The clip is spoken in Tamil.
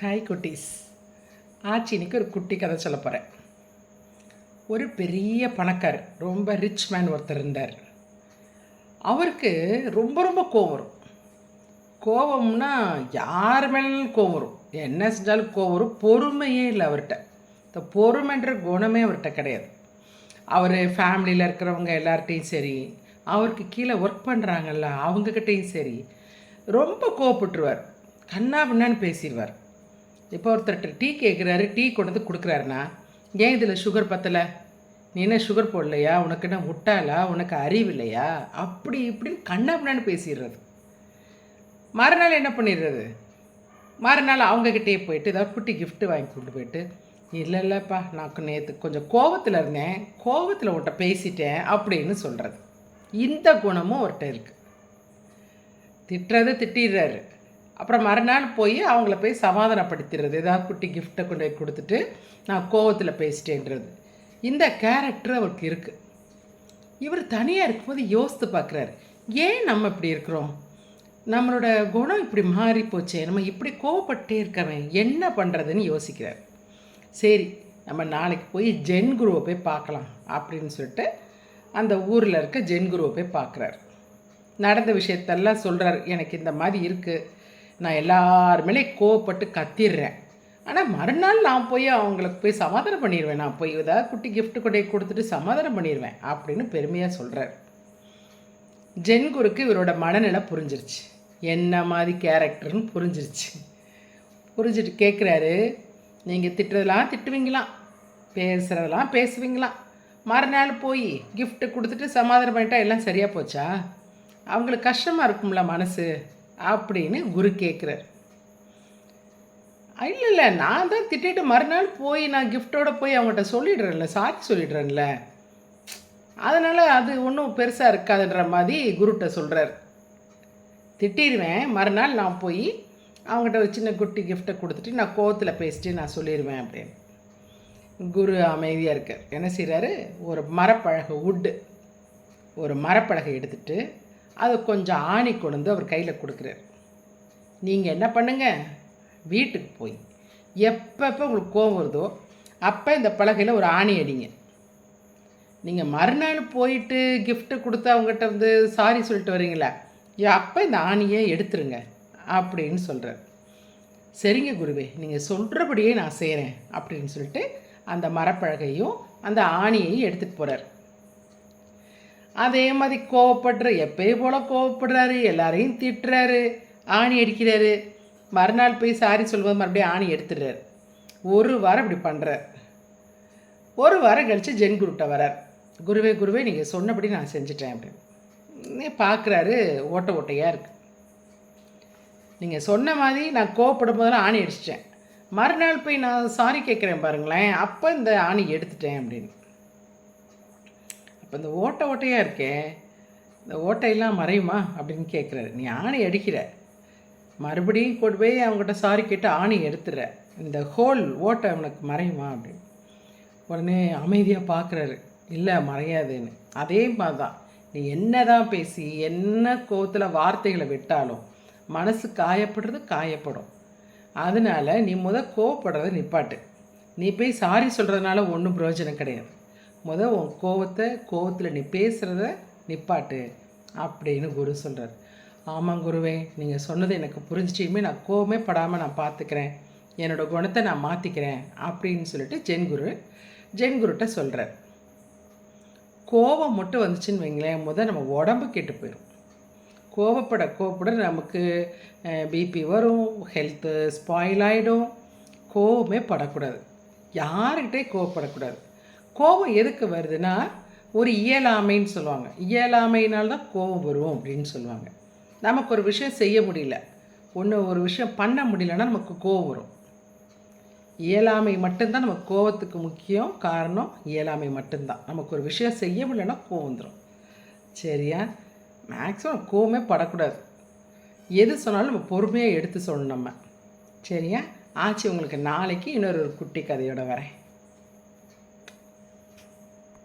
ஹாய் குட்டீஸ். ஆச்சி இன்னைக்கு ஒரு குட்டி கதை சொல்ல போகிறேன் ஒரு பெரிய பணக்கார் ரொம்ப ரிச் மேன் ஒருத்தர் இருந்தார். அவருக்கு ரொம்ப ரொம்ப கோவம் வரும். கோவம்னா யார் மேலும் கோவம் வரும். என்ன செஞ்சாலும் கோவம் வரும். பொறுமையே இல்லை அவர்கிட்ட. இந்த பொறுமைன்ற குணமே அவர்கிட்ட கிடையாது. அவர் ஃபேமிலியில் இருக்கிறவங்க எல்லார்ட்டையும் சரி அவருக்கு கீழே ஒர்க் பண்ணுறாங்கல்ல அவங்கக்கிட்டேயும் சரி ரொம்ப கோவப்பட்டுருவார். கண்ணா பின்னான்னு பேசிடுவார். இப்போ ஒருத்தர்கிட்ட டீ கேட்குறாரு டீ கொண்டு வந்து கொடுக்குறாருன்னா ஏன் இதில் சுகர் பற்றலை நீ என்ன சுகர் போடலையா? உனக்கு என்ன முட்டாளா? உனக்கு அறிவு இல்லையா? அப்படி இப்படின்னு கண்ணா பேசிடுறது. மறுநாள் என்ன பண்ணிடுறது? மறுநாள் அவங்கக்கிட்டே போயிட்டு ஏதாவது குட்டி கிஃப்ட்டு வாங்கி கொண்டு போயிட்டு இல்லை இல்லைப்பா நான் நேற்று கொஞ்சம் கோவத்தில் இருந்தேன். கோவத்தில் உன்ட்ட பேசிட்டேன் அப்படின்னு சொல்கிறது இந்த குணமும் அவர்கிட்ட இருக்குது திட்டுறது திட்டிடுறாரு. அப்புறம் மறுநாள் போய் அவங்கள போய் சமாதானப்படுத்திடுறது. ஏதாவது குட்டி கிஃப்ட்டை கொண்டு போய் கொடுத்துட்டு நான் கோவத்தில் பேசிட்டேன்றது. இந்த கேரக்டர் அவருக்கு இருக்குது இவர் தனியாக இருக்கும்போது யோசித்து பார்க்குறாரு. ஏன் நம்ம இப்படி இருக்கிறோம்? நம்மளோட குணம் இப்படி மாறி போச்சே நம்ம இப்படி கோவப்பட்டே இருக்கவன் என்ன பண்ணுறதுன்னு யோசிக்கிறார். சரி நம்ம நாளைக்கு போய் ஜென் குருவை போய் பார்க்கலாம் அப்படின்னு சொல்லிட்டு அந்த ஊரில் இருக்க ஜென் குருவை போய் பார்க்குறாரு. நடந்த விஷயத்தெல்லாம் சொல்கிறார் எனக்கு இந்த மாதிரி இருக்குது நான் எல்லார் கோவப்பட்டு கத்திடுறேன் ஆனால் மறுநாள் நான் போய் அவங்களுக்கு போய் சமாதானம் பண்ணிடுவேன் நான் போய் ஏதாவது குட்டி கிஃப்ட் கொண்டே கொடுத்துட்டு சமாதானம் பண்ணிடுவேன் அப்படின்னு பெருமையாக சொல்கிறார் ஜென்குருக்கு இவரோட மனநிலை புரிஞ்சிருச்சு. என்ன மாதிரி கேரக்டர்னு புரிஞ்சிருச்சு. புரிஞ்சுட்டு கேட்குறாரு நீங்கள் திட்டுறதெல்லாம் திட்டுவீங்களாம் பேசுகிறதெல்லாம் பேசுவீங்களாம் மறுநாள் போய் கிஃப்ட்டு கொடுத்துட்டு சமாதானம் பண்ணிட்டா எல்லாம் சரியாக போச்சா? அவங்களுக்கு கஷ்டமாக இருக்கும்ல மனசு? அப்படின்னு குரு கேட்குறார் இல்லை இல்லை நான் தான் திட்டிட்டு மறுநாள் போய் நான் கிஃப்டோடு போய் அவங்ககிட்ட சொல்லிடுறேன்ல சாட்சி சொல்லிடுறேன்ல. அதனால் அது ஒன்றும் பெருசாக இருக்காதுன்ற மாதிரி குருட்ட சொல்கிறார் திட்டிடுவேன் மறுநாள் நான் போய் அவங்ககிட்ட ஒரு சின்ன குட்டி கிஃப்ட்டை கொடுத்துட்டு நான் கோவத்தில் பேசிட்டு நான் சொல்லிடுவேன் அப்படின்னு. குரு அமைதியாக இருக்கார். என்ன செய்கிறாரு ஒரு மரப்பழகு உட்டு ஒரு மரப்பழகை எடுத்துகிட்டு அதை கொஞ்சம் ஆணி கொண்டு வந்து அவர் கையில் கொடுக்குறாரு. நீங்கள் என்ன பண்ணுங்க? வீட்டுக்கு போய் எப்பப்போ உங்களுக்கு கோவம் வருதோ அப்போ இந்த பலகையில் ஒரு ஆணி அடிங்க. நீங்கள் மறுநாள் போயிட்டு கிஃப்ட்டு கொடுத்து அவங்ககிட்ட வந்து சாரி சொல்லிட்டு வரீங்களா அப்போ இந்த ஆணியை எடுத்துருங்க அப்படின்னு சொல்கிறார் சரிங்க குருவே நீங்கள் சொல்கிறபடியே நான் செய்கிறேன் அப்படின்னு சொல்லிட்டு அந்த மரப்பழகையும் அந்த ஆணியையும் எடுத்துகிட்டு போகிறார் அதே மாதிரி கோவப்படுற எப்பயும் போல் கோவப்படுறாரு எல்லாரையும் திட்டுறாரு ஆணி அடிக்கிறாரு. மறுநாள் போய் சாரி சொல்லும்போது மறுபடியும் ஆணி எடுத்துடுறாரு. ஒரு வாரம் இப்படி பண்ணுறார் ஒரு வாரம் கழித்து ஜென் குருட்ட வரார். குருவே குருவே நீங்கள் சொன்னபடி நான் செஞ்சுட்டேன் அப்படின்னு. பார்க்குறாரு ஓட்ட ஓட்டையாக இருக்குது நீங்கள் சொன்ன மாதிரி நான் கோவப்படும் போதெல்லாம் ஆணி அடிச்சிட்டேன். மறுநாள் போய் நான் சாரி கேட்குறேன் பாருங்களேன் அப்போ இந்த ஆணி எடுத்துட்டேன் அப்படின்னு. அப்போ இந்த ஓட்டை ஓட்டையாக இருக்கே இந்த ஓட்டையெல்லாம் மறையுமா அப்படின்னு கேட்குறாரு நீ ஆணி அடிக்கிற. மறுபடியும் கொண்டு போய் அவங்ககிட்ட சாரி கேட்டு ஆணி எடுத்துடுற இந்த ஹோல் ஓட்டை அவனுக்கு மறையுமா அப்படின்னு. உடனே அமைதியாக பார்க்குறாரு இல்லை மறையாதுன்னு. அதே மாதிரி தான் நீ என்ன தான் பேசி என்ன கோத்தில் வார்த்தைகளை விட்டாலும் மனசு காயப்படுறது காயப்படும். அதனால நீ முத கோவப்படுறத நிப்பாட்டு. நீ போய் சாரி சொல்கிறதுனால ஒன்றும் பிரயோஜனம் கிடையாது. முதல் உன் கோவத்தை கோவத்தில் நீ பேசுகிறத நிப்பாட்டு அப்படின்னு குரு சொல்கிறார் ஆமாம் குருவே நீங்கள் சொன்னது எனக்கு புரிஞ்சிச்சுமே நான் கோவமே படாமல் நான் பார்த்துக்கிறேன் என்னோடய குணத்தை நான் மாற்றிக்கிறேன் அப்படின்னு சொல்லிட்டு ஜென் குரு ஜென் சொல்கிறார் கோபம் மட்டும் வந்துச்சுன்னு வைங்களேன் முதல் நம்ம உடம்பு கெட்டு போயிடும் கோவப்பட கோவப்பட நமக்கு பிபி வரும் ஹெல்த்து ஸ்பாயில் ஆகிடும் கோவமே படக்கூடாது. யாருக்கிட்டே கோவப்படக்கூடாது. கோபம் எதுக்கு வருதுன்னா ஒரு இயலாமைன்னு சொல்லுவாங்க. இயலாமையினால தான் கோபம் வரும் அப்படின்னு சொல்லுவாங்க. நமக்கு ஒரு விஷயம் செய்ய முடியல. ஒன்று ஒரு விஷயம் பண்ண முடியலன்னா நமக்கு கோபம் வரும். இயலாமை மட்டும்தான் நமக்கு கோவத்துக்கு முக்கியம் காரணம் இயலாமை மட்டும்தான். நமக்கு ஒரு விஷயம் செய்ய முடியலன்னா கோவம் வந்துடும் சரியா? மேக்ஸிமம் கோவமே படக்கூடாது. எது சொன்னாலும் நம்ம பொறுமையாக எடுத்து சொல்லணும் நம்ம. சரியா? ஆச்சு உங்களுக்கு நாளைக்கு இன்னொரு ஒரு குட்டி கதையோடு வரேன்.